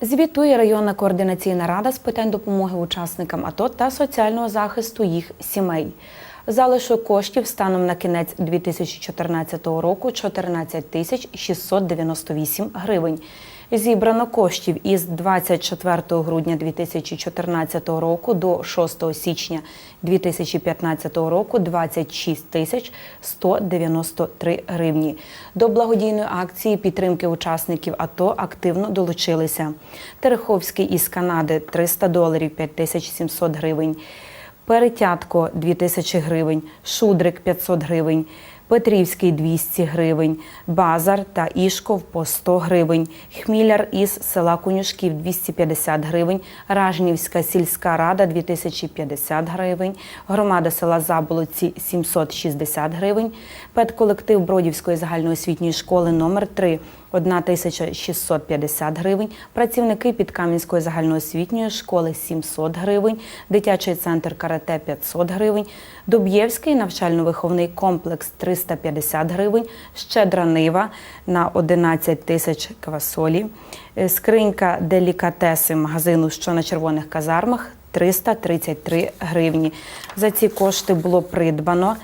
Звітує районна координаційна рада з питань допомоги учасникам АТО та соціального захисту їх сімей. Залишок коштів станом на кінець 2014 року 14 тисяч 698 гривень. Зібрано коштів із 24 грудня 2014 року до 6 січня 2015 року 26 тисяч 193 гривні. До благодійної акції підтримки учасників АТО активно долучилися. Тереховський із Канади 300 доларів 5700 гривень. Перетятко 2000 гривень, Шудрик 500 гривень, Петрівський 200 гривень, Базар та Ішков по 100 гривень, Хміляр із села Конюшків 250 гривень, Ражнівська сільська рада 2050 гривень, громада села Заболоці 760 гривень, педколектив Бродівської загальноосвітньої школи номер 3 1650 гривень, працівники Підкам'янської загальноосвітньої школи 700 гривень, дитячий центр карате 500 гривень, Дуб'євський навчально-виховний комплекс 350 гривень, щедра нива на 11 тисяч квасолі, е, скринька делікатеси магазину, що на червоних казармах 333 гривні. За ці кошти було придбано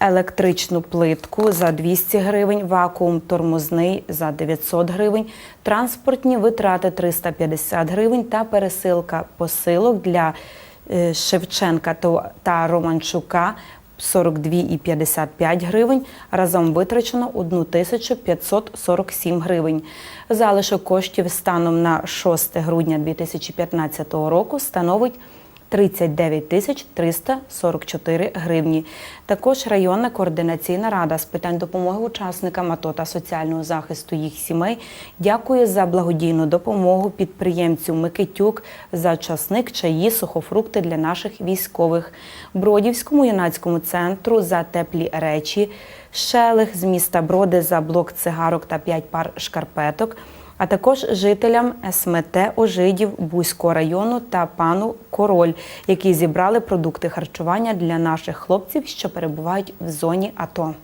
електричну плитку за 200 гривень, вакуум тормозний за 900 гривень, транспортні витрати 350 гривень та пересилка посилок для е, Шевченка та- та Романчука 42,55 гривень. Разом витрачено 1547 гривень. Залишок коштів станом на 6 грудня 2015 року становить 39 тисяч 344 гривні. Також районна координаційна рада з питань допомоги учасникам АТО та соціального захисту їх сімей дякує за благодійну допомогу підприємцю Микитюк за часник, чаї, сухофрукти для наших військових, Бродівському юнацькому центру за теплі речі, Шелех з міста Броди за блок цигарок та 5 пар шкарпеток а також жителям СМТ Ожидів Бузького району та пану Король, які зібрали продукти харчування для наших хлопців, що перебувають в зоні АТО.